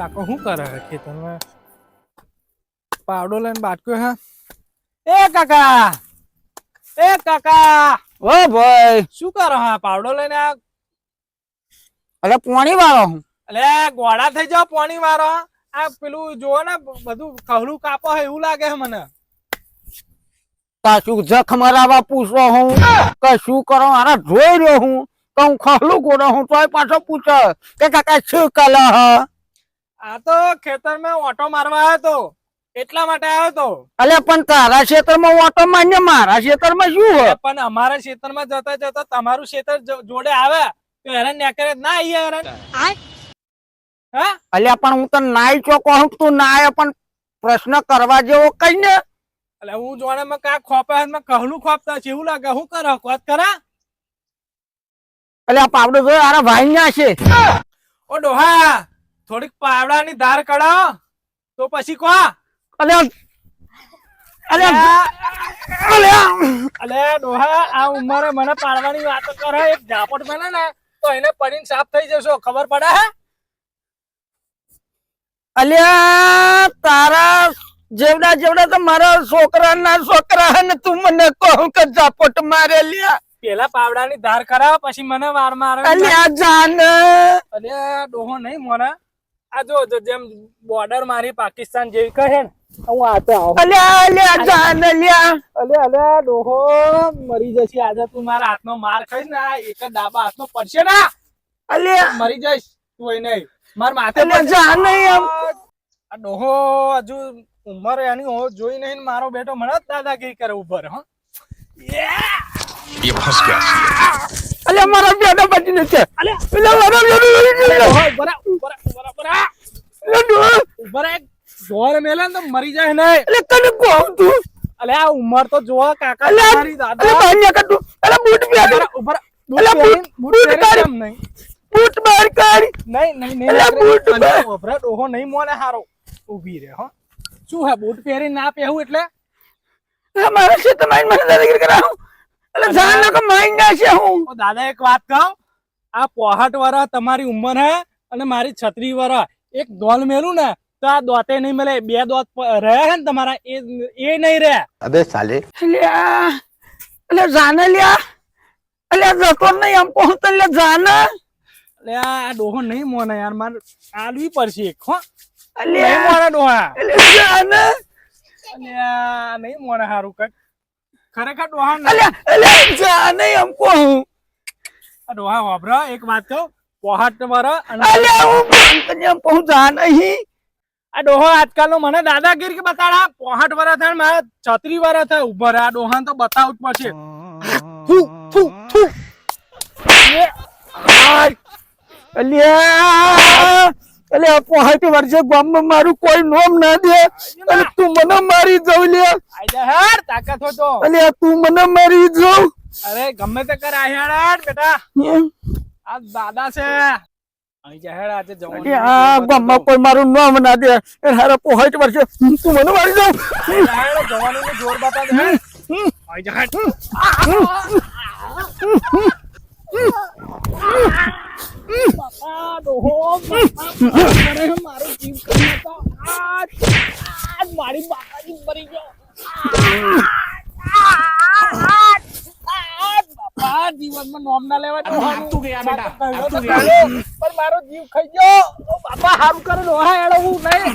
કાકો શું કરે છે ખેતરમાં? પાવડો લઈને બાટક્યો હા? એ કાકા! એ કાકા! ઓ ભાઈ! શું કરો હા? પાવડો લઈને આ અરે પાણી વાળો હું. અલે ગોળા થઈ જાવ પાણી વાળો. આ પેલું જોવો ને બધું કહલું કાપો હે એવું લાગે છે મને. પાછું જખ મરાવા પૂછો હું. કે શું કરો આને જોઈ રહ્યો હું. તો હું ખહલું ગોળો હું તોય પાછો પૂછો. કે કાકા શું કલા હ? આ તો ખેતરમાં ઓટો મારવા આવ્યો તો. એટલા માટે આવ્યો તો. અલે પણ તારા ક્ષેત્રમાં ઓટો માન્ય મારા ક્ષેત્રમાં શું હોય? પણ અમારા ખેતરમાં જતા જતા તમારું ક્ષેત્ર જોડે આવે તો હેરાન ના કરે ના આઈએ હેરાન. હા? અલ્યા પણ હું તો નાઈ ચો કહું કે તું નાય પણ પ્રશ્ન કરવા જેવો કઈ ને. એટલે હું જોડે મેં કા ખોપે મેં કહલું ખોપતા છે એવું લાગે. હું કરો વાત કરા. આ પાવડો જો આરા ભાઈ ના છે. ઓ ડોહા. થોડીક પાવડાની ધાર કઢાવો તો પછી કો અલે અલે અલે અલે ડોહા આ ઉંમરે મને પાડવાની વાત કરે. એક ઝાપટ બને ને તો એને પડીને સાફ થઈ જશો. ખબર પડે હે? અલ્યા તારા જેવડા જેવડા તો મારા છોકરા ના છોકરા હે ને તું મને કહું કે ઝાપટ મારે લ્યા પેલા પાવડાની ધાર કરાવ પછી મને વાર મારે અલ્યા જાન. અલે ડોહો નહીં મોને. આ જો જો જેમ બોર્ડર મારી પાકિસ્તાન જેવી કહે ને હું આતો આવું અલ્યા અલ્યા જાન અલ્યા અલે અલે ડોહો મરી જશે આજે તું મારા હાથનો માર ખાઈશ ને આ એક જ ડાબા હાથનો પડશે ને અલ્યા મરી જઈશ તું એ નહીં માર માથે અલ્યા પડશે. જાન એમ આ ડોહો હજુ ઉંમર એની હો જોઈ નહીં ને મારો બેટો મને જ દાદાગીરી કરે ઉપર હો ये फंस गया सी અલ્યા મારા બેટા બચી નથી અલે અલ્યા મારા બેટા બચી મેલે ને મરી જાય તને તું? અલે આ ઉંમર તો જો કાકા દાદા. બાન્યા કર તું. બૂટ પહેર બૂટ નહીં? બૂટ બહાર કાઢ. નહીં નહીં નહીં બૂટ ડોહો નહીં મોને હારો. ઊભી રહે હો. શું હે બૂટ પહેરી ના પહેવું એટલે? મારે મને દાદાગીરી કરાવું? ના છે હું. દાદા એક વાત કહું. આ પોહટ વાળા તમારી ઉંમર હે? અને મારી છત્રી વાળા એક દોલ મેલું ને તો આ દોતે નહીં મળે. બે દોત રહ્યા છે ને તમારા એ એ નહીં રહ્યા અબે સાલે. એટલે જાને લ્યા એટલે જતો નહીં આમ પહોંચતો એટલે જાને. એટલે આ ડોહો નહીં મોને યાર માર આલવી પડશે એક હો. એટલે મોના ડોહા. એટલે જાને. અલ્યા નહીં મોના હારું કટ ખરેખર ડોહા એટલે એટલે જાને આમ કહું. આ ડોહા વાપરા એક વાત કહું. પોહટ વરસ અને હું કહું જાન અહીં આ ડોહો આજકાલનો મને દાદાગીરી કે બતાડા? પોહટ થાય મારા છત્રી વરસ થાય ઊભા રહે. આ ડોહાને તો બતાવવું જ પડશે. થુ થુ થુ. એ. અલ્યા અલ્યા પોહાટી વર્ષે ગામમાં મારું કોઈ નોમ ના દે. અને તું મને મારી જવ લે. આઈ જા હેડ તાકાત તો. અલ્યા તું મને મારી જવ અરે ગમે તે કર હેડ બેટા. આ દાદા છે. આજે જવાનું ગામમાં કોઈ મારું નોમ ના દે. એ હારા વર્ષે તું મને મારી જવાનું નું જોર બતા દે. બાપા ડોહો બાપા મારો જીવ કરી નાખો. આ આ મારી બાપાજી મરી ગયો. જીવનમાં નોમ ના લેવા ડોહાનું. પણ મારો જીવ ખાઈ ગયો. બાપા હારું કરે લોહા એળો હું નહીં